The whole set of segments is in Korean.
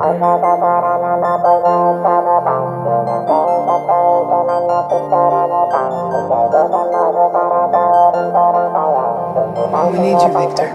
We need you, Victor.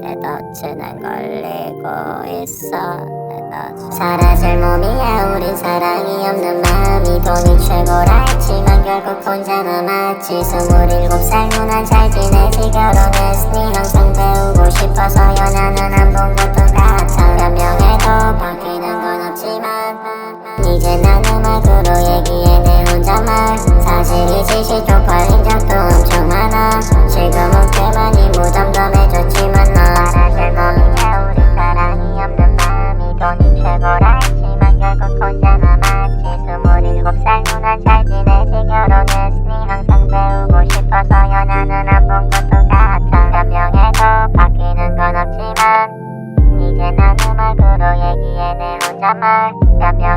내 덫에 난 걸리고 있어 사라질 몸이야 우린 사랑이 없는 마음이 돈이 최고라 했지만 결국 혼자 지성은 일곱 살 누난 잘 지내지 결혼했으니 항상 nama dan yang